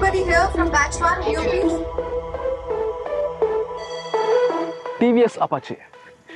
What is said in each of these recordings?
Anybody here from batch one, you please? T V S Apache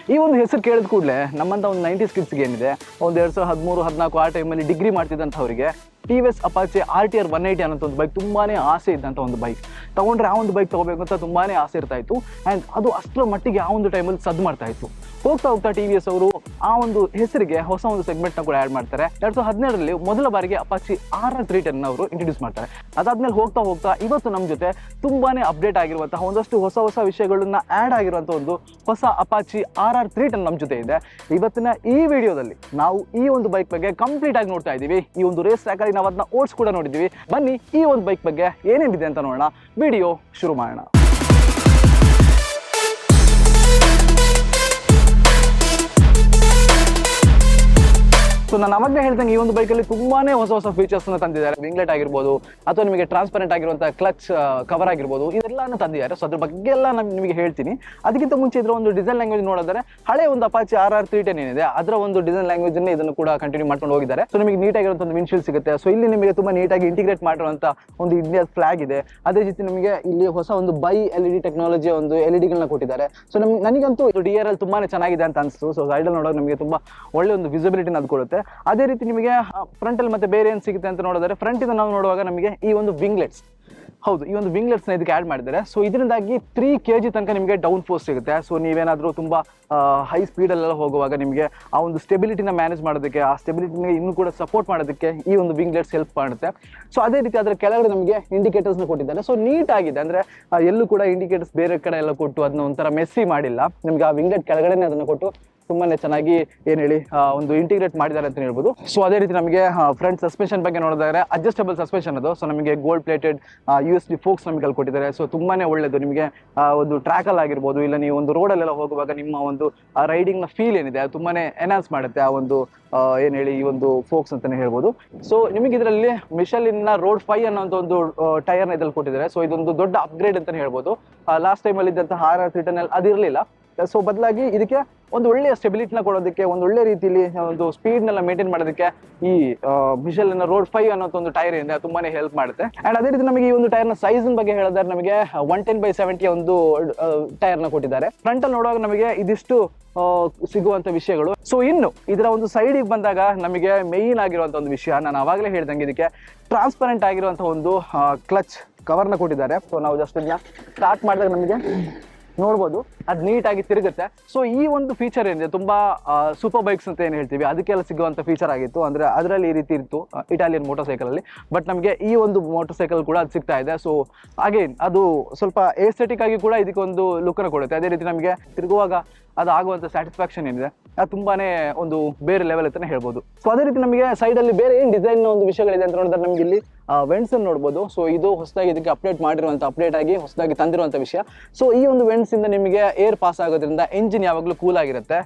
ಈ ಒಂದು ಹೆಸರು ಕೇಳಿದ ಕೂಡಲೇ ನಮ್ಮಂಥ ಒಂದು ನೈಂಟೀಸ್ ಕಿಡ್ಸ್ಗೆ ಏನಿದೆ ಒಂದು ಎರಡು ಸಾವಿರದ ಹದಿಮೂರು ಹದಿನಾಲ್ಕು ಆ ಟೈಮಲ್ಲಿ degree ಮಾಡ್ತಿದ್ದಂಥವ್ರಿಗೆ T V S Apache R T R one eighty ಅನ್ನೋ ಒಂದು ಬೈಕ್ ತುಂಬಾ ಆಸೆ ಇದ್ದಂಥ ಒಂದು ಬೈಕ್ ತೊಗೊಂಡ್ರೆ ಆ ಒಂದು ಬೈಕ್ ತೊಗೋಬೇಕು ಅಂತ ತುಂಬಾ ಆಸೆ ಇರ್ತಾ ಇತ್ತು. ಆ್ಯಂಡ್ ಅದು ಅಷ್ಟರ ಮಟ್ಟಿಗೆ ಆ ಒಂದು ಟೈಮಲ್ಲಿ ಸದ್ದು ಮಾಡ್ತಾ ಇತ್ತು. ಹೋಗ್ತಾ ಹೋಗ್ತಾ ಟಿ ವಿ ಎಸ್ ಅವರು ಆ ಒಂದು ಹೆಸರಿಗೆ ಹೊಸ ಒಂದು ಸೆಗ್ಮೆಂಟ್ನ ಕೂಡ ಆ್ಯಡ್ ಮಾಡ್ತಾರೆ. ಎರಡು ಸಾವಿರದ ಹದಿನೇಳರಲ್ಲಿ ಮೊದಲ ಬಾರಿಗೆ Apache R R three ten ಅವರು ಇಂಟ್ರೊಡ್ಯೂಸ್ ಮಾಡ್ತಾರೆ. ಅದಾದ್ಮೇಲೆ ಹೋಗ್ತಾ ಹೋಗ್ತಾ ಇವತ್ತು ನಮ್ಮ ಜೊತೆ ತುಂಬಾನೇ ಅಪ್ಡೇಟ್ ಆಗಿರುವಂತಹ ಒಂದಷ್ಟು ಹೊಸ ಹೊಸ ವಿಷಯಗಳನ್ನ ಆ್ಯಡ್ ಆಗಿರುವಂಥ ಒಂದು ಹೊಸ Apache R R three ten ನಮ್ಮ ಜೊತೆ ಇದೆ. ಇವತ್ತಿನ ಈ ವಿಡಿಯೋದಲ್ಲಿ ನಾವು ಈ ಒಂದು ಬೈಕ್ ಬಗ್ಗೆ ಕಂಪ್ಲೀಟ್ ಆಗಿ ನೋಡ್ತಾ ಇದ್ದೀವಿ. ಈ ಒಂದು ರೇಸ್ ಟ್ರ್ಯಾಕಲ್ಲಿ ನಾವು ಅದನ್ನ ಓಡ್ಸ್ ಕೂಡ ನೋಡಿದ್ದೀವಿ. ಬನ್ನಿ ಈ ಒಂದು ಬೈಕ್ ಬಗ್ಗೆ ಏನೇನಿದೆ ಅಂತ ನೋಡೋಣ. ವಿಡಿಯೋ ಶುರು ಮಾಡೋಣ. ಸೊ ನಾನು ಅವಾಗಲೇ ಹೇಳ್ತಂಗೆ ಈ ಒಂದು ಬೈಕಲ್ಲಿ ತುಂಬಾನೇ ಹೊಸ ಹೊಸ ಫೀಚರ್ಸ್ ತಂದಿದ್ದಾರೆ. ವಿಂಗ್ಲೆಟ್ ಆಗಿರ್ಬೋದು, ಅಥವಾ ನಿಮಗೆ ಟ್ರಾನ್ಸ್ಪರೆಂಟ್ ಆಗಿರುವಂತಹ ಕ್ಲಚ್ ಕವರ್ ಆಗಿರ್ಬೋದು, ಇದೆಲ್ಲಾನು ತಂದಿದ್ದಾರೆ. ಸೊ ಅದ್ರ ಬಗ್ಗೆ ಎಲ್ಲ ನಾನು ನಿಮಗೆ ಹೇಳ್ತೀನಿ. ಅದಕ್ಕಿಂತ ಮುಂಚೆ ಇದರ ಒಂದು ಡಿಸೈನ್ ಲ್ಯಾಂಗ್ವೇಜ್ ನೋಡಿದ್ರೆ, ಹಳೆ ಒಂದು Apache R R three ten ಏನಿದೆ, ಅದರ ಒಂದು ಡಿಸೈನ್ ಲ್ಯಾಂಗ್ವೇಜ್ ಇದನ್ನು ಕೂಡ ಕಂಟಿನ್ಯೂ ಮಾಡ್ಕೊಂಡು ಹೋಗಿದ್ದಾರೆ. ಸೊ ನಿಮಗೆ ನೀಟಾಗಿರುವಂಥ ಒಂದು ವಿನ್ಶೀಲ್ ಸಿಗುತ್ತೆ. ಸೊ ಇಲ್ಲಿ ನಿಮಗೆ ತುಂಬಾ ನೀಟಾಗಿ ಇಂಟಿಗ್ರೇಟ್ ಮಾಡಿರುವಂಥ ಒಂದು ಇಂಡಿಯಾ ಫ್ಲಾಗ್ ಇದೆ. ಅದೇ ರೀತಿ ನಿಮಗೆ ಇಲ್ಲಿ ಹೊಸ ಒಂದು bi L E D technology ಒಂದು ಎಲ್ ಇ ಡಿಗಳನ್ನ ಕೊಟ್ಟಿದ್ದಾರೆ. ಸೊ ನಮ್ಗೆ ನನಗಂತೂ ಡಿ ಆರ್ ಎಲ್ ತುಂಬಾನೇ ಚೆನ್ನಾಗಿದೆ ಅಂತ ಅನಿಸ್ತು. ಸೊ ಸೈಡಲ್ಲಿ ನೋಡೋಕೆ ನಮಗೆ ತುಂಬಾ ಒಳ್ಳೆ ಒಂದು ವಿಸಿಬಿಲಿಟಿನ ಅದು ಕೊಡುತ್ತೆ ಅದೇ ರೀತಿ ನಿಮಗೆ ಫ್ರಂಟ್ ಅಲ್ಲಿ ಮತ್ತೆ ಬೇರೆ ಏನು ಸಿಗುತ್ತೆ ಅಂತ ನೋಡಿದ್ರೆ ಫ್ರಂಟ್ ಇಂದ ನಾವು ನೋಡುವಾಗ ನಮಗೆ ಈ ಒಂದು ವಿಂಗ್ಲೆಟ್ಸ್ ಹೌದು, ಈ ಒಂದು ವಿಂಗ್ಲೆಟ್ಸ್ನ ಇದಕ್ಕೆ ಆ್ಯಡ್ ಮಾಡಿದ್ದಾರೆ. ಸೊ ಇದರಿಂದಾಗಿ ತ್ರೀ ಕೆ ಜಿ ತನಕ ನಿಮಗೆ ಡೌನ್ ಫೋರ್ಸ್ ಸಿಗುತ್ತೆ. ಸೊ ನೀವೇನಾದರೂ ತುಂಬ ಹೈ ಸ್ಪೀಡಲ್ಲೆಲ್ಲ ಹೋಗುವಾಗ ನಿಮಗೆ ಆ ಒಂದು ಸ್ಟೆಬಿಲಿಟಿನ ಮ್ಯಾನೇಜ್ ಮಾಡೋದಕ್ಕೆ, ಆ ಸ್ಟೆಬಿಲಿಟಿನ ಇನ್ನೂ ಕೂಡ ಸಪೋರ್ಟ್ ಮಾಡೋದಕ್ಕೆ ಈ ಒಂದು ವಿಂಗ್ಲೆಟ್ಸ್ ಹೆಲ್ಪ್ ಮಾಡುತ್ತೆ. ಸೊ ಅದೇ ರೀತಿ ಅದರ ಕೆಳಗಡೆ ನಮಗೆ ಇಂಡಿಕೇಟರ್ಸ್ನ ಕೊಟ್ಟಿದ್ದಾರೆ. ಸೊ ನೀಟಾಗಿದೆ ಅಂದ್ರೆ ಎಲ್ಲೂ ಕೂಡ ಇಂಡಿಕೇಟರ್ಸ್ ಬೇರೆ ಕಡೆ ಎಲ್ಲ ಕೊಟ್ಟು ಅದನ್ನ ಒಂಥರ ಮೆಸ್ಸಿ ಮಾಡಿಲ್ಲ. ನಿಮಗೆ ಆ ವಿಂಗ್ಲೆಟ್ ಕೆಳಗಡೆ ಅದನ್ನು ಕೊಟ್ಟು ತುಂಬಾನೇ ಚೆನ್ನಾಗಿ ಏನ್ ಹೇಳಿ ಒಂದು ಇಂಟಿಗ್ರೇಟ್ ಮಾಡಿದ್ದಾರೆ ಅಂತ ಹೇಳ್ಬೋದು. ಸೊ ಅದೇ ರೀತಿ ನಮಗೆ ಫ್ರಂಟ್ ಸಸ್ಪೆನ್ಷನ್ ಬಗ್ಗೆ ನೋಡಿದ್ರೆ ಅಡ್ಜಸ್ಟಬಲ್ ಸಸ್ಪೆನ್ಷನ್ ಅದು. ಸೊ ನಮಗೆ gold plated U S D forks ನಮಗೆ ಅಲ್ಲಿ ಕೊಟ್ಟಿದ್ದಾರೆ. ಸೊ ತುಂಬಾನೇ ಒಳ್ಳೇದು. ನಿಮಗೆ ಒಂದು ಟ್ರ್ಯಾಕಲ್ ಆಗಿರ್ಬೋದು, ಇಲ್ಲ ನೀವು ಒಂದು ರೋಡಲ್ಲೆಲ್ಲ ಹೋಗುವಾಗ ನಿಮ್ಮ ಒಂದು ರೈಡಿಂಗ್ನ ಫೀಲ್ ಏನಿದೆ, ಅದು ತುಂಬಾನೇ ಎನ್ಹಾನ್ಸ್ ಮಾಡುತ್ತೆ ಆ ಒಂದು ಏನು ಹೇಳಿ, ಈ ಒಂದು ಫೋಕ್ಸ್ ಅಂತಾನೆ ಹೇಳ್ಬೋದು. ಸೊ ನಿಮಗೆ ಇದರಲ್ಲಿ ಮಿಶಲಿನ್ ರೋಡ್ ಫೈವ್ ಅನ್ನೋ ಒಂದು ಟೈರ್ನ ಇದ್ರಲ್ಲಿ ಕೊಟ್ಟಿದ್ದಾರೆ. ಸೊ ಇದೊಂದು ದೊಡ್ಡ ಅಪ್ಗ್ರೇಡ್ ಅಂತಾನೆ ಹೇಳ್ಬೋದು. ಲಾಸ್ಟ್ ಟೈಮ್ ಅಲ್ಲಿ ಇದ್ದಂತಹ ಆರ್ ಆರ್ ರಿಟರ್ನ್ ಅಲ್ಲಿ ಅದಿರಲಿಲ್ಲ. ಸೊ ಬದಲಾಗಿ ಇದಕ್ಕೆ ಒಂದು ಒಳ್ಳೆಯ ಸ್ಟೆಬಿಲಿಟಿನ ಕೊಡೋದಕ್ಕೆ, ಒಂದು ಒಳ್ಳೆ ರೀತಿಯಲ್ಲಿ ಒಂದು ಸ್ಪೀಡ್ನೆಲ್ಲ ಮೇಂಟೈನ್ ಮಾಡೋದಕ್ಕೆ ಈ ಮಿಷಲ್ ರೋಡ್ ಫೈವ್ ಅನ್ನೋ ಒಂದು ಟೈರ್ ಇದೆ ತುಂಬಾ ಹೆಲ್ಪ್ ಮಾಡುತ್ತೆ. ಅಂಡ್ ಅದೇ ರೀತಿ ನಮಗೆ ಈ ಒಂದು ಟೈರ್ನ ಸೈಜ್ ಬಗ್ಗೆ ಹೇಳಿದ್ರೆ ನಮಗೆ ಒನ್ ಟೆನ್ ಬೈ ಸೆವೆಂಟಿ ಒಂದು ಟೈರ್ನ ಕೊಟ್ಟಿದ್ದಾರೆ. ಫ್ರಂಟ್ ಅಲ್ಲಿ ನೋಡುವಾಗ ನಮಗೆ ಇದಿಷ್ಟು ಸಿಗುವಂತ ವಿಷಯಗಳು. ಸೊ ಇನ್ನು ಇದರ ಒಂದು ಸೈಡಿಗೆ ಬಂದಾಗ ನಮಗೆ ಮೇಯ್ನ್ ಆಗಿರುವಂಥ ಒಂದು ವಿಷಯ, ನಾನು ಆವಾಗಲೇ ಹೇಳ್ದಂಗೆ ಇದಕ್ಕೆ ಟ್ರಾನ್ಸ್ಪರೆಂಟ್ ಆಗಿರುವಂಥ ಒಂದು ಕ್ಲಚ್ ಕವರ್ನ ಕೊಟ್ಟಿದ್ದಾರೆ. ಸೊ ನಾವು ಜಸ್ಟ್ ಇದನ್ನ ಸ್ಟಾರ್ಟ್ ಮಾಡಿದಾಗ ನಮಗೆ ನೋಡ್ಬೋದು. ಅದು ನೀಟಾಗಿ ತಿರುಗುತ್ತೆ. ಸೊ ಈ ಒಂದು ಫೀಚರ್ ಏನಿದೆ, ತುಂಬ ಸೂಪರ್ ಬೈಕ್ಸ್ ಅಂತ ಏನು ಹೇಳ್ತೀವಿ, ಅದಕ್ಕೆಲ್ಲ ಸಿಗುವಂಥ ಫೀಚರ್ ಆಗಿತ್ತು. ಅಂದರೆ ಅದರಲ್ಲಿ ಈ ರೀತಿ ಇತ್ತು ಇಟಾಲಿಯನ್ ಮೋಟರ್ ಸೈಕಲಲ್ಲಿ ಬಟ್ ನಮಗೆ ಈ ಒಂದು ಮೋಟರ್ ಸೈಕಲ್ ಕೂಡ ಅದು ಸಿಗ್ತಾ ಇದೆ. ಸೊ ಅಗೇನ್ ಅದು ಸ್ವಲ್ಪ ಏಸ್ಥೆಟಿಕ್ ಆಗಿ ಕೂಡ ಇದಕ್ಕೊಂದು ಲುಕ್ಕನ್ನು ಕೊಡುತ್ತೆ. ಅದೇ ರೀತಿ ನಮಗೆ ತಿರುಗುವಾಗ ಅದು ಆಗುವಂಥ ಸ್ಯಾಟಿಸ್ಫ್ಯಾಕ್ಷನ್ ಏನಿದೆ, ಅದು ತುಂಬಾನೇ ಒಂದು ಬೇರೆ ಲೆವೆಲ್ ಅಂತಲೇ ಹೇಳ್ಬೋದು. ಸೊ ಅದೇ ರೀತಿ ನಮಗೆ ಸೈಡಲ್ಲಿ ಬೇರೆ ಏನು ಡಿಸೈನ್ ಒಂದು ವಿಷಯಗಳಿದೆ ಅಂತ ನೋಡಿದ್ರೆ ನಮಗೆ ಇಲ್ಲಿ ವೆಂಟ್ಸ್ ನೋಡ್ಬೋದು. ಸೊ ಇದು ಹೊಸದಾಗಿ ಇದಕ್ಕೆ ಅಪ್ಡೇಟ್ ಮಾಡಿರುವಂಥ ಅಪ್ಡೇಟ್ ಆಗಿ ಹೊಸದಾಗಿ ತಂದಿರುವಂಥ ವಿಷಯ. ಸೊ ಈ ಒಂದು ವೆಂಡ್ಸಿಂದ ನಿಮಗೆ ಏರ್ ಪಾಸ್ ಆಗೋದ್ರಿಂದ ಎಂಜಿನ್ ಯಾವಾಗಲೂ ಕೂಲ್ ಆಗಿರುತ್ತೆ.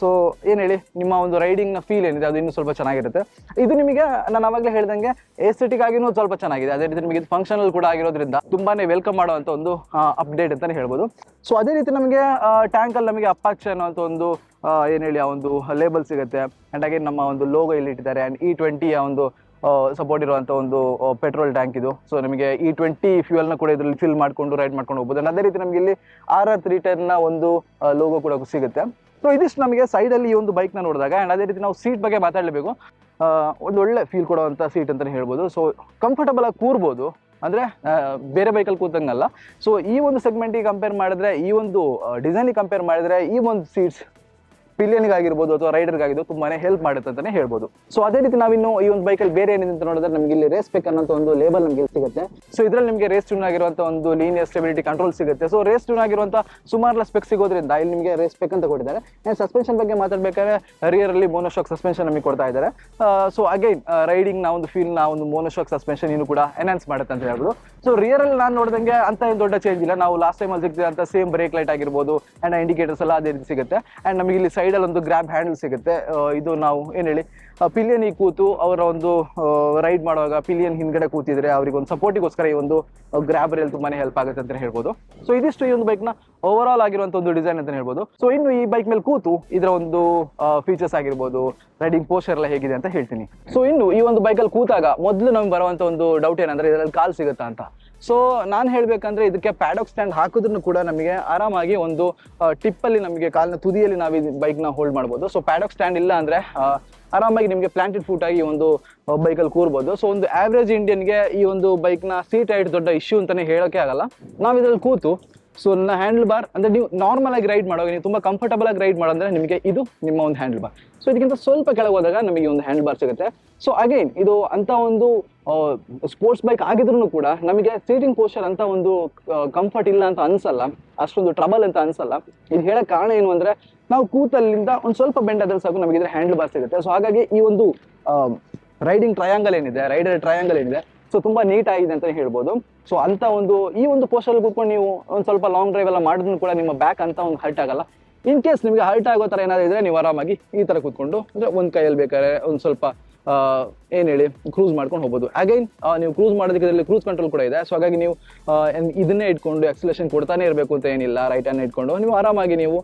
ಸೊ ಏನು ಹೇಳಿ? ನಿಮ್ಮ ಒಂದು ರೈಡಿಂಗ್ನ ಫೀಲ್ ಏನಿದೆ? ಅದು ಇನ್ನೂ ಸ್ವಲ್ಪ ಚೆನ್ನಾಗಿರುತ್ತೆ. ಇದು ನಿಮಗೆ ನಾನು ಆವಾಗಲೇ ಹೇಳ್ದಂಗೆ ಏಸ್ಥೆಟಿಕ್ ಆಗಿನೂ ಸ್ವಲ್ಪ ಚೆನ್ನಾಗಿದೆ. ಅದೇ ರೀತಿ ನಿಮಗೆ ಇದು ಫಂಕ್ಷನಲ್ ಕೂಡ ಆಗಿರೋದ್ರಿಂದ ತುಂಬಾ ವೆಲ್ಕಮ್ ಮಾಡುವಂಥ ಒಂದು ಅಪ್ಡೇಟ್ ಅಂತಲೇ ಹೇಳ್ಬೋದು. ಸೊ ಅದೇ ರೀತಿ ನಮಗೆ ಟ್ಯಾಂಕಲ್ಲಿ ನಮಗೆ ಅಪ್ಪಾಕ್ಷ ಅನ್ನೋಂಥ ಒಂದು ಏನು ಹೇಳಿ, ಆ ಒಂದು ಲೇಬಲ್ ಸಿಗುತ್ತೆ. ಅಂಡ್ ಅಗೇನ್ ನಮ್ಮ ಒಂದು ಲೋಗೋ ಇಲ್ಲಿ ಇಟ್ಟಿದ್ದಾರೆ. ಆ್ಯಂಡ್ ಇ ಟ್ವೆಂಟಿಯ ಒಂದು ಸಪೋರ್ಟ್ ಇರುವಂತ ಒಂದು ಪೆಟ್ರೋಲ್ ಟ್ಯಾಂಕ್ ಇದು. ಸೊ ನಿಮಗೆ ಇ ಟ್ವೆಂಟಿ ಫ್ಯೂಯಲ್ನ ಕೂಡ ಇದರಲ್ಲಿ ಫಿಲ್ ಮಾಡಿಕೊಂಡು ರೈಡ್ ಮಾಡ್ಕೊಂಡು ಹೋಗ್ಬೋದು. ಅದೇ ರೀತಿ ನಮಗೆ ಇಲ್ಲಿ ಆರ್ ಆರ್ ತ್ರೀ ಟೆನ್ನ ಒಂದು ಲೋಗೋ ಕೂಡ ಸಿಗುತ್ತೆ. ಸೊ ಇದಿಷ್ಟು ನಮಗೆ ಸೈಡ್ ಅಲ್ಲಿ ಈ ಒಂದು ಬೈಕ್ನ ನೋಡಿದಾಗ ಅಂಡ್ ಅದೇ ರೀತಿ ನಾವು ಸೀಟ್ ಬಗ್ಗೆ ಮಾತಾಡಲೇಬೇಕು. ಒಂದು ಒಳ್ಳೆ ಫೀಲ್ ಕೊಡುವಂತ ಸೀಟ್ ಅಂತಲೇ ಹೇಳ್ಬೋದು. ಸೊ ಕಂಫರ್ಟಬಲ್ ಆಗಿ ಕೂರ್ಬೋದು. ಅಂದ್ರೆ ಬೇರೆ ಬೈಕಲ್ಲಿ ಕೂತಂಗಲ್ಲ. ಸೊ ಈ ಒಂದು ಸೆಗ್ಮೆಂಟಿಗೆ ಕಂಪೇರ್ ಮಾಡಿದ್ರೆ, ಈ ಒಂದು ಡಿಸೈನಿಗೆ ಕಂಪೇರ್ ಮಾಡಿದ್ರೆ, ಈ ಒಂದು ಸೀಟ್ಸ್ ಪಿಲಿಯನ್ಗೆ ಆಗಿರ್ಬೋದು ಅಥವಾ ರೈಡರ್ಗಾಗಿದ್ದು ಆಗಿರ್ಬೋದು ತುಂಬಾನೇ ಹೆಲ್ಪ್ ಮಾಡುತ್ತೆ ಅಂತಾನೆ ಹೇಳ್ಬೋದು. ಸೊ ಅದೇ ರೀತಿ ನಾವಿನ್ನು ಈ ಒಂದು ಬೈಕಲ್ಲಿ ಬೇರೆ ಏನಿದೆ ಅಂತ ನೋಡಿದ್ರೆ ನಮಗೆ ಇಲ್ಲಿ ರೇಸ್ ಪೆಕ್ ಅನ್ನೋ ಒಂದು ಲೇಬಲ್ ನಮಗೆ ಸಿಗುತ್ತೆ. ಸೊ ಇದರಲ್ಲಿ ನಿಮಗೆ ರೇಸ್ ಟ್ಯೂನ್ ಆಗಿರುವಂತ ಒಂದು ಲೀನಿಯರ್ ಸ್ಟೆಬಿಲಿಟಿ ಕಂಟ್ರೋಲ್ ಸಿಗುತ್ತೆ. ಸೊ ರೇಸ್ ಟ್ಯೂನ್ ಆಗಿರುವಂತ ಸುಮಾರು ಸ್ಪೆಕ್ ಸಿಗೋದ್ರಿಂದ ಇಲ್ಲಿ ನಿಮಗೆ ರೇಸ್ ಪೆಕ್ ಅಂತ ಕೊಟ್ಟಿದ್ದಾರೆ. ಸಸ್ಪೆನ್ಷನ್ ಬಗ್ಗೆ ಮಾತಾಡ್ಬೇಕಾದ್ರೆ ರಿಯರ್ ಅಲ್ಲಿ ಮೋನೋಶಾಕ್ ಸಸ್ಪೆನ್ಷನ್ ನಮಗೆ ಕೊಡ್ತಾ ಇದ್ದಾರೆ. ಸೊ ಅಗೈನ್ ರೈಡಿಂಗ್ನ ಒಂದು ಫೀಲ್ನ ಒಂದು ಮೋನೋಶಾಕ್ ಸಸ್ಪೆನ್ಷನ್ ಇನ್ನು ಕೂಡ ಎನ್ಹಾನ್ಸ್ ಮಾಡುತ್ತೆ ಅಂತ ಹೇಳ್ಬೋದು. ಸೊ ರಿಯರ್ ಅಲ್ಲಿ ನಾನು ನೋಡಿದಂಗೆ ಅಂತ ಏನು ದೊಡ್ಡ ಚೇಂಜ್ ಇಲ್ಲ. ನಾವು ಲಾಸ್ಟ್ ಟೈಮ್ ಅಲ್ಲಿ ಸಿಗ್ತಿದೆ ಅಂತ ಸೇಮ್ ಬ್ರೇಕ್ ಲೈಟ್ ಆಗಿರ್ಬೋದು ಅಂಡ್ ಇಂಡಿಕೇಟರ್ಸ್ ಎಲ್ಲ ಅದೇ ರೀತಿ ಸಿಗುತ್ತೆ. ಅಂಡ್ ನಮಗೆ ಇಲ್ಲಿ ಸೈಡಲ್ಲಿ ಒಂದು ಗ್ರ್ಯಾಬ್ ಹ್ಯಾಂಡಲ್ ಸಿಗುತ್ತೆ. ಇದು ನಾವು ಏನು ಹೇಳಿ ಪಿಲಿಯನ್ ಈ ಕೂತು ಅವರ ಒಂದು ರೈಡ್ ಮಾಡುವಾಗ ಪಿಲಿಯನ್ ಹಿಂದ್ಗಡೆ ಕೂತಿದ್ರೆ ಅವ್ರಿಗೆ ಒಂದು ಸಪೋರ್ಟಿಗೋಸ್ಕರ ಈ ಒಂದು ಗ್ರ್ಯಾಬ್ ರೇಲ್ ತುಂಬಾನೇ ಹೆಲ್ಪ್ ಆಗುತ್ತೆ ಅಂತ ಹೇಳ್ಬೋದು. ಸೊ ಇದಿಷ್ಟು ಈ ಒಂದು ಬೈಕ್ನ ಓವರ್ ಆಲ್ ಆಗಿರುವಂತ ಒಂದು ಡಿಸೈನ್ ಅಂತ ಹೇಳ್ಬೋದು. ಸೊ ಇನ್ನು ಈ ಬೈಕ್ ಮೇಲೆ ಕೂತು ಇದರ ಒಂದು ಫೀಚರ್ಸ್ ಆಗಿರ್ಬೋದು ರೈಡಿಂಗ್ ಪೋಸ್ಟರ್ ಎಲ್ಲ ಹೇಗಿದೆ ಅಂತ ಹೇಳ್ತೀನಿ. ಸೊ ಇನ್ನು ಈ ಒಂದು ಬೈಕಲ್ಲಿ ಕೂತಾಗ ಮೊದಲು ನಮ್ಗೆ ಬರುವಂತ ಒಂದು ಡೌಟ್ ಏನಂದ್ರೆ ಇದರಲ್ಲಿ ಕಾಲ್ ಸಿಗುತ್ತಾ ಅಂತ. ಸೊ ನಾನು ಹೇಳಬೇಕಂದ್ರೆ ಇದಕ್ಕೆ ಪ್ಯಾಡಾಕ್ ಸ್ಟ್ಯಾಂಡ್ ಹಾಕಿದ್ರು ಕೂಡ ನಮಗೆ ಆರಾಮಾಗಿ ಒಂದು ಟಿಪ್ಪಲ್ಲಿ ನಮಗೆ ಕಾಲಿನ ತುದಿಯಲ್ಲಿ ನಾವು ಇದು ಬೈಕ್ನ ಹೋಲ್ಡ್ ಮಾಡ್ಬೋದು. ಸೊ ಪ್ಯಾಡಾಕ್ ಸ್ಟ್ಯಾಂಡ್ ಇಲ್ಲ ಅಂದರೆ ಆರಾಮಾಗಿ ನಿಮಗೆ ಪ್ಲಾಂಟೆಡ್ ಫುಟ್ ಆಗಿ ಒಂದು ಬೈಕಲ್ಲಿ ಕೂರ್ಬೋದು. ಸೊ ಒಂದು ಆವ್ರೇಜ್ ಇಂಡಿಯನ್ಗೆ ಈ ಒಂದು ಬೈಕ್ನ ಸೀಟ್ ಹೈಟ್ ದೊಡ್ಡ ಇಶ್ಯೂ ಅಂತಲೇ ಹೇಳೋಕ್ಕೆ ಆಗಲ್ಲ. ನಾವು ಇದರಲ್ಲಿ ಕೂತು ಸೊ ನನ್ನ ಹ್ಯಾಂಡಲ್ ಬಾರ್ ಅಂದರೆ ನೀವು ನಾರ್ಮಲ್ ಆಗಿ ರೈಡ್ ಮಾಡುವಾಗ, ನೀವು ತುಂಬ ಕಂಫರ್ಟಬಲ್ ಆಗಿ ರೈಡ್ ಮಾಡೋದ್ರೆ ನಿಮಗೆ ಇದು ನಿಮ್ಮ ಒಂದು ಹ್ಯಾಂಡಲ್ ಬಾರ್ ಸೊ ಇದಕ್ಕಿಂತ ಸ್ವಲ್ಪ ಕೆಳಗೆ ಹೋದಾಗ ನಮಗೆ ಒಂದು ಹ್ಯಾಂಡಲ್ ಬಾರ್ ಸಿಗುತ್ತೆ. ಸೊ ಅಗೈನ್ ಇದು ಅಂತ ಒಂದು ಸ್ಪೋರ್ಟ್ಸ್ ಬೈಕ್ ಆಗಿದ್ರು ಕೂಡ ನಮಗೆ ಸೀಟಿಂಗ್ ಪೋಸ್ಚರ್ ಅಂತ ಒಂದು ಕಂಫರ್ಟ್ ಇಲ್ಲ ಅಂತ ಅನ್ಸಲ್ಲ. ಅಷ್ಟೊಂದು ಟ್ರಬಲ್ ಅಂತ ಅನ್ಸಲ್ಲ. ಇದು ಹೇಳಕ್ ಕಾರಣ ಏನು ಅಂದ್ರೆ, ನಾವು ಕೂತಲ್ಲಿಂದ ಒಂದು ಸ್ವಲ್ಪ ಬೆಂಡ್ ಆದ್ರೆ ಸಾಕು ನಮಗೆ ಇದ್ರೆ ಹ್ಯಾಂಡಲ್ ಬಾರ್ ಸಿಗುತ್ತೆ ಸೊ ಹಾಗಾಗಿ ಈ ಒಂದು ರೈಡಿಂಗ್ ಟ್ರಯಾಂಗಲ್ ಏನಿದೆ ರೈಡರ್ ಟ್ರಯಾಂಗಲ್ ಏನಿದೆ ಸೊ ತುಂಬಾ ನೀಟ್ ಆಗಿದೆ ಅಂತಾನೆ ಹೇಳ್ಬೋದು. ಸೊ ಅಂತ ಒಂದು, ಈ ಒಂದು ಪೋಸ್ಟಲ್ಲಿ ಕೂತ್ಕೊಂಡು ನೀವು ಒಂದು ಸ್ವಲ್ಪ ಲಾಂಗ್ ಡ್ರೈವ್ ಎಲ್ಲ ಮಾಡಿದ್ರು ಕೂಡ ನಿಮ್ಮ ಬ್ಯಾಕ್ ಅಂತ ಒಂದು ಹರ್ಟ್ ಆಗಲ್ಲ. ಇನ್ ಕೇಸ್ ನಿಮಗೆ ಹರ್ಟ್ ಆಗೋ ಥರ ಏನಾದ್ರು ಇದ್ರೆ ನೀವು ಆರಾಮಾಗಿ ಈ ಥರ ಕೂತ್ಕೊಂಡು, ಅಂದ್ರೆ ಒಂದು ಕೈಯಲ್ಲಿ ಬೇಕಾದ್ರೆ ಒಂದು ಸ್ವಲ್ಪ ಏನ್ ಹೇಳಿ ಕ್ರೂಸ್ ಮಾಡ್ಕೊಂಡು ಹೋಗ್ಬೋದು. ಅಗೈನ್ ನೀವು ಕ್ರೂಸ್ ಮಾಡೋದಕ್ಕೆ ಇದರಲ್ಲಿ ಕ್ರೂಸ್ ಕಂಟ್ರೋಲ್ ಕೂಡ ಇದೆ. ಸೊ ಹಾಗಾಗಿ ನೀವು ಇದನ್ನೇ ಇಟ್ಕೊಂಡು ಎಕ್ಸಲೇಷನ್ ಕೊಡ್ತಾನೆ ಇರಬೇಕು ಅಂತ ಏನಿಲ್ಲ ರೈಟ್ ಹ್ಯಾಂಡ್ ಇಟ್ಕೊಂಡು, ನೀವು ಆರಾಮಾಗಿ ನೀವು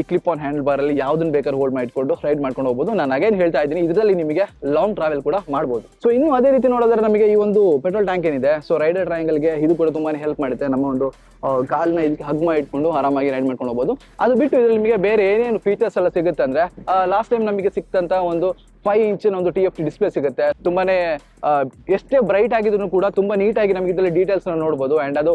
ಈ ಕ್ಲಿಪ್ ಆನ್ ಹ್ಯಾಂಡ್ ಬಾರಲ್ಲಿ ಯಾವ್ದನ್ನ ಬೇಕಾದ್ರೆ ಹೋಲ್ಡ್ ಮಾಡಿಕೊಂಡು ರೈಡ್ ಮಾಡ್ಕೊಂಡು ಹೋಗ್ಬೋದು. ನಾನು ಅಗೈನ್ ಹೇಳ್ತಾ ಇದ್ದೀನಿ, ಇದರಲ್ಲಿ ನಿಮಗೆ ಲಾಂಗ್ ಟ್ರಾವೆಲ್ ಕೂಡ ಮಾಡ್ಬೋದು. ಸೊ ಇನ್ನು ಅದೇ ರೀತಿ ನೋಡಿದ್ರೆ ನಮಗೆ ಈ ಒಂದು ಪೆಟ್ರೋಲ್ ಟ್ಯಾಂಕ್ ಏನಿದೆ. ಸೊ ರೈಡರ್ ಟ್ರಯಾಂಗಲ್ಗೆ ಇದು ಕೂಡ ತುಂಬಾ ಹೆಲ್ಪ್ ಮಾಡುತ್ತೆ. ನಮ್ಮ ಒಂದು ಕಾಲ್ನ ಇದಕ್ಕೆ ಹಗ್ ಇಟ್ಕೊಂಡು ಆರಾಮಾಗಿ ರೈಡ್ ಮಾಡ್ಕೊಂಡು ಹೋಗ್ಬೋದು. ಅದು ಬಿಟ್ಟು ಇದರಲ್ಲಿ ನಿಮಗೆ ಬೇರೆ ಏನೇನು ಫೀಚರ್ಸ್ ಎಲ್ಲ ಸಿಗುತ್ತೆ ಅಂದ್ರೆ ಲಾಸ್ಟ್ ಟೈಮ್ ನಮಗೆ ಸಿಕ್ತಂತ ಒಂದು ಫೈವ್ ಇಂಚಿನ ಒಂದು ಟಿ ಎಫ್ ಡಿಸ್ಪ್ಲೇ ಸಿಗುತ್ತೆ. ತುಂಬಾನೇ ಎಷ್ಟೇ ಬ್ರೈಟ್ ಆಗಿದ್ರು ಕೂಡ ತುಂಬಾ ನೀಟಾಗಿ ನಮಗೆ ಇದರಲ್ಲಿ ಡೀಟೇಲ್ಸ್ ನೋಡ್ಬೋದು. ಅಂಡ್ ಅದು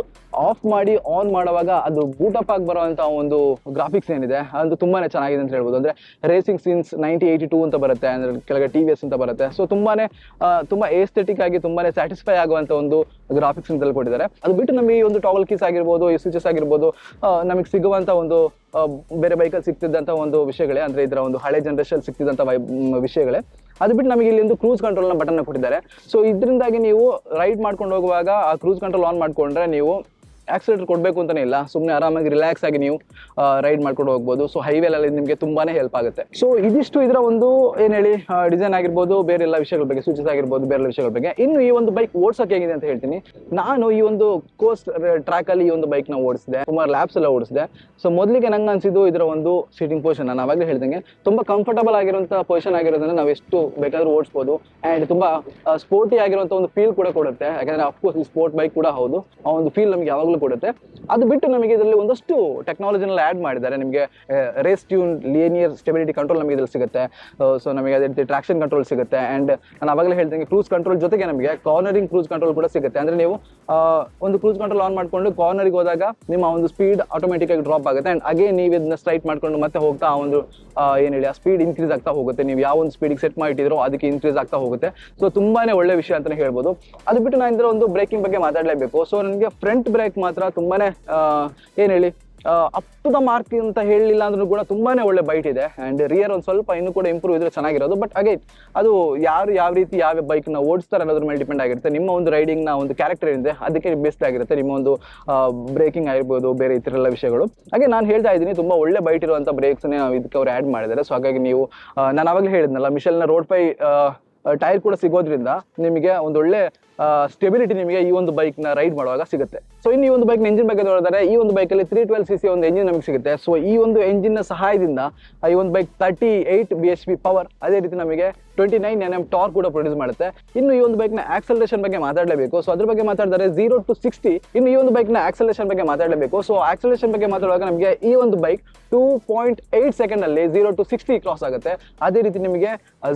ಆಫ್ ಮಾಡಿ ಆನ್ ಮಾಡುವಾಗ ಅದು ಬೂಟಪ್ ಆಗಿ ಬರುವಂತ ಒಂದು ಗ್ರಾಫಿಕ್ಸ್ ಏನಿದೆ, ಅದು ತುಂಬಾನೇ ಚೆನ್ನಾಗಿದೆ ಅಂತ ಹೇಳ್ಬೋದು. ಅಂದ್ರೆ racing since ninety eighty two ಅಂತ ಬರುತ್ತೆ, ಅಂದ್ರೆ ಕೆಳಗೆ ಟಿ ವಿ ಎಸ್ ಅಂತ ಬರುತ್ತೆ. ಸೊ ತುಂಬಾನೇ ತುಂಬಾ ಏಸ್ಥೆಟಿಕ್ ಆಗಿ, ತುಂಬಾನೇ ಸ್ಯಾಟಿಸ್ಫೈ ಆಗುವಂತ ಒಂದು ಗ್ರಾಫಿಕ್ಸ್ ಅಂತ ಕೊಟ್ಟಿದ್ದಾರೆ. ಅದು ಬಿಟ್ಟು ನಮಗೆ ಒಂದು ಟಾಗಲ್ ಕೀಸ್ ಆಗಿರ್ಬೋದು ಎಸ್ ಸ್ವಿಚಸ್ ಆಗಿರ್ಬೋದು ನಮಗೆ ಸಿಗುವಂತ ಒಂದು ಬೇರೆ ಬೈಕಲ್ಲಿ ಸಿಗ್ತಿದ್ದಂಥ ಒಂದು ವಿಷಯಗಳೇ, ಅಂದ್ರೆ ಇದರ ಒಂದು ಹಳೆ ಜನರೇಷನ್ ಸಿಗ್ತಿದ್ದಂಥ ವೈ ವಿಷಯಗಳೇ. ಅದು ಬಿಟ್ಟು ನಮಗೆ ಇಲ್ಲಿ ಒಂದು ಕ್ರೂಸ್ ಕಂಟ್ರೋಲ್ನ ಬಟನ್ ಕೊಟ್ಟಿದ್ದಾರೆ. ಸೊ ಇದರಿಂದಾಗಿ ನೀವು ರೈಡ್ ಮಾಡ್ಕೊಂಡು ಹೋಗುವಾಗ ಆ ಕ್ರೂಸ್ ಕಂಟ್ರೋಲ್ ಆನ್ ಮಾಡ್ಕೊಂಡ್ರೆ ನೀವು ಆಕ್ಸಿಲೇಟರ್ ಕೊಡಬೇಕು ಅಂತಲೇ ಇಲ್ಲ. ಸುಮ್ಮನೆ ಆರಾಮಾಗಿ ರಿಲ್ಯಾಕ್ಸ್ ಆಗಿ ನೀವು ರೈಡ್ ಮಾಡ್ಕೊಂಡು ಹೋಗ್ಬೋದು. ಸೊ ಹೈವೇಲಲ್ಲಿ ನಿಮಗೆ ತುಂಬಾನೇ ಹೆಲ್ಪ್ ಆಗುತ್ತೆ. ಸೊ ಇದಿಷ್ಟು ಇದರ ಒಂದು, ಏನು ಹೇಳಿ ಡಿಸೈನ್ ಆಗಿರ್ಬೋದು, ಬೇರೆ ಎಲ್ಲ ವಿಷಯಗಳ ಬಗ್ಗೆ ಸೂಚಿತ ಆಗಿರ್ಬೋದು, ಬೇರೆ ವಿಷಯಗಳ ಬಗ್ಗೆ. ಇನ್ನು ಈ ಒಂದು ಬೈಕ್ ಓಡಿಸೋಕೆ ಹೇಗಿದೆ ಅಂತ ಹೇಳ್ತೀನಿ. ನಾನು ಈ ಒಂದು ಕೋಸ್ಟ್ ಟ್ರ್ಯಾಕಲ್ಲಿ ಈ ಒಂದು ಬೈಕ್ನ ಓಡಿಸಿದೆ. ಸುಮಾರು ಲ್ಯಾಬ್ಸ್ ಎಲ್ಲ ಓಡಿಸಿದೆ. ಸೊ ಮೊದಲಿಗೆ ನಂಗೆ ಅನ್ಸಿದ್ದು ಇದರ ಒಂದು ಸೀಟಿಂಗ್ ಪೊಸಿಷನ್ ನಾನು ಆವಾಗಲೇ ಹೇಳ್ದಂಗೆ, ತುಂಬಾ ಕಂಫರ್ಟಬಲ್ ಆಗಿರುವಂಥ ಪೊಸಿಷನ್ ಆಗಿರೋದ್ರಿಂದ ನಾವು ಎಷ್ಟು ಬೇಕಾದರೂ ಓಡಿಸ್ಬೋದು. ಆ್ಯಂಡ್ ತುಂಬಾ ಸ್ಪೋರ್ಟಿ ಆಗಿರುವಂಥ ಒಂದು ಫೀಲ್ ಕೂಡ ಕೊಡುತ್ತೆ. ಯಾಕಂದರೆ ಅಫ್ಕೋರ್ಸ್ ಈ ಸ್ಪೋರ್ಟ್ ಬೈಕ್ ಕೂಡ ಹೌದು. ಆ ಒಂದು ಫೀಲ್ ನಮಗೆ ಯಾವಾಗಲೂ ಕೊಡುತ್ತೆ. ಅದು ಬಿಟ್ಟು ನಮಗೆ ಇದರಲ್ಲಿ ಒಂದಷ್ಟು ಟೆಕ್ನಾಲಜಿನಲ್ಲಿ ಆ್ಯಡ್ ಮಾಡಿದ್ದಾರೆ. ನಿಮಗೆ race tune linear stability control ನಮಗೆ ಇದರಲ್ಲಿ ಸಿಗುತ್ತೆ. ಸೊ ನಮಗೆ ಅದೇ ರೀತಿ ಟ್ರಾಕ್ಷನ್ ಕಂಟ್ರೋಲ್ ಸಿಗುತ್ತೆ. ಅಂಡ್ ನಾನು ಆವಾಗಲೇ ಹೇಳ್ದಂಗೆ ಕ್ರೂಸ್ ಕಂಟ್ರೋಲ್ ಜೊತೆಗೆ ನಮಗೆ ಕಾರ್ನರಿಂಗ್ ಕ್ರೂಸ್ ಕಂಟ್ರೋಲ್ ಕೂಡ ಸಿಗುತ್ತೆ. ಅಂದ್ರೆ ನೀವು ಒಂದು ಕ್ರೂಸ್ ಕಂಟ್ರೋಲ್ ಆನ್ ಮಾಡಿಕೊಂಡು ಕಾರ್ನರಿಗೆ ಹೋದಾಗ ನಿಮ್ಮ ಒಂದು ಸ್ಪೀಡ್ ಆಟೋಮೆಟಿಕ್ ಆಗಿ ಡ್ರಾಪ್ ಆಗುತ್ತೆ. ಅಂಡ್ ಅಗೇನ್ ನೀವು ಇದನ್ನ ಸ್ಟ್ರೈಟ್ ಮಾಡ್ಕೊಂಡು ಮತ್ತೆ ಹೋಗ್ತಾ ಆ ಒಂದು ಏನು ಹೇಳಿ, ಆ ಸ್ಪೀಡ್ ಇನ್ಕ್ರೀಸ್ ಆಗ್ತಾ ಹೋಗುತ್ತೆ. ನೀವು ಯಾವ ಒಂದು ಸ್ಪೀಡಿಗೆ ಸೆಟ್ ಮಾಡಿಟ್ಟಿದ್ರೋ ಅದಕ್ಕೆ ಇನ್ಕ್ರೀಸ್ ಆಗ್ತಾ ಹೋಗುತ್ತೆ. ಸೊ ತುಂಬಾನೇ ಒಳ್ಳೆ ವಿಷಯ ಅಂತಲೇ ಹೇಳ್ಬೋದು. ಅದು ಬಿಟ್ಟು ನಾನು ಇದರ ಒಂದು ಬ್ರೇಕಿಂಗ್ ಬಗ್ಗೆ ಮಾತಾಡಲೇಬೇಕು. ಸೊ ನನಗೆ ಫ್ರಂಟ್ ಬ್ರೇಕ್ ಮಾತ್ರ ತುಂಬಾನೇ ಏನು ಹೇಳಿ ಅಪ್ ಟು ದ ಮಾರ್ಕ್ ಅಂತ ಹೇಳಲಿಲ್ಲ ಅಂದ್ರೂ ಕೂಡ ತುಂಬಾನೇ ಒಳ್ಳೆ ಬೈಟ್ ಇದೆ. ಅಂಡ್ ರಿಯರ್ ಒಂದು ಸ್ವಲ್ಪ ಇನ್ನೂ ಕೂಡ ಇಂಪ್ರೂವ್ ಇದ್ರೆ ಚೆನ್ನಾಗಿರೋದು. ಬಟ್ ಅಗೈನ್ ಅದು ಯಾರು ಯಾವ ರೀತಿ ಯಾವ ಬೈಕ್ನ ಓಡಿಸ್ತಾರೆ ಅನ್ನೋದ್ರ ಮೇಲೆ ಡಿಪೆಂಡ್ ಆಗಿರುತ್ತೆ. ನಿಮ್ಮ ಒಂದು ರೈಡಿಂಗ್ನ ಒಂದು ಕ್ಯಾರೆಕ್ಟರ್ ಏನಿದೆ, ಅದಕ್ಕೆ ಬೇಸ್ಡ್ ಆಗಿರುತ್ತೆ. ನಿಮ್ಮ ಒಂದು ಬ್ರೇಕಿಂಗ್ ಆಗಿರ್ಬೋದು, ಬೇರೆ ಇತರ ಎಲ್ಲ ವಿಷಯಗಳು. ಹಾಗೆ ನಾನು ಹೇಳ್ತಾ ಇದ್ದೀನಿ, ತುಂಬಾ ಒಳ್ಳೆ ಬೈಟ್ ಇರುವಂಥ ಬ್ರೇಕ್ಸ್ನೇ ಇದಕ್ಕೆ ಅವ್ರು ಆಡ್ ಮಾಡಿದ್ದಾರೆ. ಸೊ ಹಾಗಾಗಿ ನೀವು ನಾನು ಆವಾಗಲೇ ಹೇಳಿದ್ನಲ್ಲ ಮಿಷಲ್ನ ರೋಡ್ ಪೈ ಟೈರ್ ಕೂಡ ಸಿಗೋದ್ರಿಂದ ನಿಮಗೆ ಒಂದು ಒಳ್ಳೆ ಸ್ಟೆಬಿಲಿಟಿ ನಿಮಗೆ ಈ ಒಂದು ಬೈಕ್ನ ರೈಡ್ ಮಾಡುವಾಗ ಸಿಗುತ್ತೆ. ಸೊ ಇನ್ನು ಈ ಒಂದು ಬೈಕ್ ಎಂಜಿನ್ ಬಗ್ಗೆ ನೋಡಿದರೆ, ಈ ಒಂದು ಬೈಕ್ ಅಲ್ಲಿ ತ್ರೀ ಟ್ವೆಲ್ ಸಿ ಸಿ ಒಂದು ಎಂಜಿನ್ ನಮಗೆ ಸಿಗುತ್ತೆ. ಸೊ ಈ ಒಂದು ಎಂಜಿನ್ನ ಸಹಾಯದಿಂದ ಈ ಒಂದು bike thirty eight B H P power ಅದೇ ರೀತಿ ನಮಗೆ twenty nine N M torque ಕೂಡ ಪ್ರೊಡ್ಯೂಸ್ ಮಾಡುತ್ತೆ. ಇನ್ನು ಈ ಒಂದು ಬೈಕ್ನ ಆಕ್ಸಲರೇಷನ್ ಬಗ್ಗೆ ಮಾತಾಡಲೇಬೇಕು. ಸೊ ಅದ್ರ ಬಗ್ಗೆ ಮಾತಾಡಿದರೆ ಜೀರೋ ಟು ಸಿಕ್ಸ್ಟಿ ಇನ್ನು ಈ ಒಂದು ಬೈಕ್ನ ಆಕ್ಸಲೇಷನ್ ಬಗ್ಗೆ ಮಾತಾಡಲೇಬೇಕು. ಸೊ ಆಕ್ಸಲೇಷನ್ ಬಗ್ಗೆ ಮಾತಾಡುವಾಗ ನಮಗೆ ಈ ಒಂದು bike two point eight second ಅಲ್ಲಿ ಜೀರೋ ಟು ಸಿಕ್ಸ್ಟಿ ಕ್ರಾಸ್ ಆಗುತ್ತೆ. ಅದೇ ರೀತಿ ನಿಮಗೆ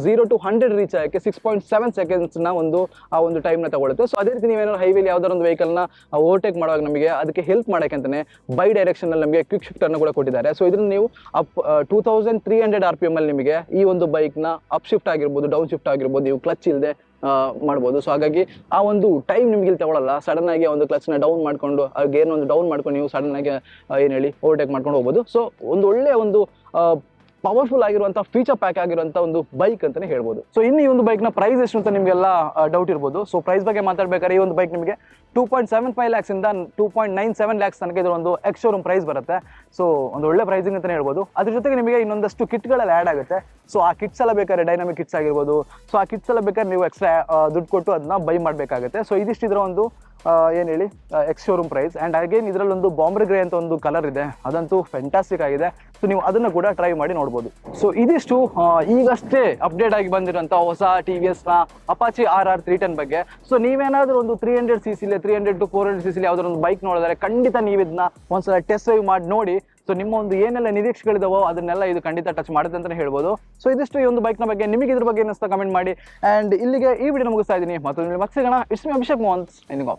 ಜೀರೋ ಟು ಹಂಡ್ರೆಡ್ ರೀಚ್ ಆಗಕ್ಕೆ ಸಿಕ್ಸ್ ಪಾಯಿಂಟ್ ಸೆವೆನ್ ಸೆಕೆಂಡ್ಸ್ನ ಒಂದು, ಆ ಒಂದು ಟೈಮ್ನ ತಗೊಳ್ಳುತ್ತೆ ಸೊ ಅದೇ ರೀತಿ ನೀವೇನಾದ್ರು ಹೈವೇಲಿ ಯಾವ್ದಾದ್ರು ಒಂದು ವೆಹಿಕಲ್ನ ಓವರ್ಟೇಕ್ ಮಾಡುವಾಗ ನಮಗೆ ಅದಕ್ಕೆ ಹೆಲ್ಪ್ ಮಾಡಕ್ಕೆ ಅಂತಲೇ ಬೈ ಡೈರೆಕ್ಷನಲ್ಲಿ ನಮಗೆ ಕ್ವಿಕ್ ಶಿಫ್ಟ್ ಅನ್ನು ಕೂಡ ಕೊಟ್ಟಿದ್ದಾರೆ. ಸೊ ಇದನ್ನು ನೀವು up to thousand three hundred R P M ಅಲ್ಲಿ ನಿಮಗೆ ಈ ಒಂದು ಬೈಕ್ನ ಅಪ್ ಶಿಫ್ಟ್ ಆಗಿರ್ಬೋದು ಡೌನ್ ಶಿಫ್ಟ್ ಆಗಿರ್ಬೋದು, ನೀವು ಕ್ಲಚ್ ಇಲ್ಲದೆ ಮಾಡ್ಬೋದು. ಸೊ ಹಾಗಾಗಿ ಆ ಒಂದು ಟೈಮ್ ನಿಮಗೆ ಇಲ್ಲಿ ತಗೊಳ್ಳಲ್ಲ ಸಡನ್ ಆಗಿ ಒಂದು ಕ್ಲಚ್ನ ಡೌನ್ ಮಾಡ್ಕೊಂಡು ಗೇರ್ ಗೇರ್ನ ಒಂದು ಡೌನ್ ಮಾಡ್ಕೊಂಡು ನೀವು ಸಡನ್ ಆಗಿ ಏನ್ ಹೇಳಿ ಓವರ್ಟೇಕ್ ಮಾಡ್ಕೊಂಡು ಹೋಗ್ಬೋದು. ಸೊ ಒಂದು ಒಳ್ಳೆಯ ಒಂದು ಪವರ್ಫುಲ್ ಆಗಿರುವಂತಹ ಫೀಚರ್ ಪ್ಯಾಕ್ ಆಗಿರುವಂತ ಒಂದು ಬೈಕ್ ಅಂತಾನೆ ಹೇಳ್ಬೋದು. ಸೊ ಇನ್ನು ಈ ಒಂದು ಬೈಕ್ನ ಪ್ರೈಸ್ ಎಷ್ಟು ಅಂತ ನಿಮಗೆಲ್ಲ ಡೌಟ್ ಇರ್ಬೋದು. ಸೊ ಪ್ರೈಸ್ ಬಗ್ಗೆ ಮಾತಾಡ್ಬೇಕಾದ್ರೆ ಈ ಒಂದು ಬೈಕ್ ನಿಮಗೆ two point seven five lakhs ಇಂದ two point nine seven lakhs ತನಕ ಇದರ ಒಂದು ಎಕ್ಸ್ ಶೋರೂಮ್ ಪ್ರೈಸ್ ಬರುತ್ತೆ. ಸೊ ಒಂದು ಒಳ್ಳೆ ಪ್ರೈಸಿಂಗ್ ಅಂತಾನೆ ಹೇಳ್ಬೋದು. ಅದ್ರ ಜೊತೆಗೆ ನಿಮಗೆ ಇನ್ನೊಂದಷ್ಟು ಕಿಟ್ಗಳೆಲ್ಲ ಆ್ಯಡ್ ಆಗುತ್ತೆ. ಸೊ ಆ ಕಿಟ್ಸ್ ಎಲ್ಲ ಬೇಕಾದ್ರೆ ಡೈನಾಮಿಕ್ ಕಿಟ್ಸ್ ಆಗಿರ್ಬೋದು. ಸೊ ಆ ಕಿಟ್ಸ್ ಎಲ್ಲ ಬೇಕಾದ್ರೆ ನೀವು ಎಕ್ಸ್ಟ್ರಾ ದುಡ್ಡು ಕೊಟ್ಟು ಅದನ್ನ ಬೈ ಮಾಡಬೇಕಾಗುತ್ತೆ. ಸೊ ಇದಿಷ್ಟು ಇದರ ಒಂದು ಏನು ಹೇಳಿ? Ex showroom price and again ಇದರಲ್ಲಿ ಒಂದು ಬಾಂಬರ್ ಗ್ರೇ ಅಂತ ಒಂದು ಕಲರ್ ಇದೆ. ಅದಂತೂ ಫ್ಯಾಂಟಾಸ್ಟಿಕ್ ಆಗಿದೆ. ಸೊ ನೀವು ಅದನ್ನು ಕೂಡ ಟ್ರೈ ಮಾಡಿ ನೋಡ್ಬೋದು. ಸೊ ಇದಿಷ್ಟು ಈಗಷ್ಟೇ ಅಪ್ಡೇಟ್ ಆಗಿ ಬಂದಿರೋಂಥ ಹೊಸ ಟಿ ವಿ ಎಸ್ನ Apache R R three ten ಬಗ್ಗೆ. ಸೊ ನೀವೇನಾದರೂ ಒಂದು three hundred C ಸಿಲಿ three hundred to four hundred C ಸಿಲಿ ಯಾವುದಾದ್ರು ಒಂದು ಬೈಕ್ ನೋಡಿದ್ರೆ ಖಂಡಿತ ನೀವು ಇದನ್ನ ಒಂದ್ಸಲ ಟೆಸ್ಟ್ ಡ್ರೈವ್ ಮಾಡಿ ನೋಡಿ. ಸೊ ನಿಮ್ಮ ಒಂದು ಏನೆಲ್ಲ ನಿರೀಕ್ಷೆಗಳಿದಾವೋ ಅದನ್ನೆಲ್ಲ ಇದು ಖಂಡಿತ ಟಚ್ ಮಾಡುತ್ತೆ ಅಂತಲೇ ಹೇಳ್ಬೋದು. ಸೊ ಇದಿಷ್ಟು ಈ ಒಂದು ಬೈಕ್ನ ಬಗ್ಗೆ ನಿಮಗೆ ಇದ್ರ ಬಗ್ಗೆ ಏನಿಸ್ತಾ ಕಮೆಂಟ್ ಮಾಡಿ. ಆ್ಯಂಡ್ ಇಲ್ಲಿಗೆ ಈ ವಿಡಿಯೋ ಮುಗಿಸ್ತಾ ಇದ್ದೀನಿ. ಮತ್ತೊಂದು ಮತ್ತೆ ಸಿಗೋಣ ಇಟ್ಸ್ ಅಭಿಷೇಕ್ ಮೋಹನ್ ನಿಂಗೋ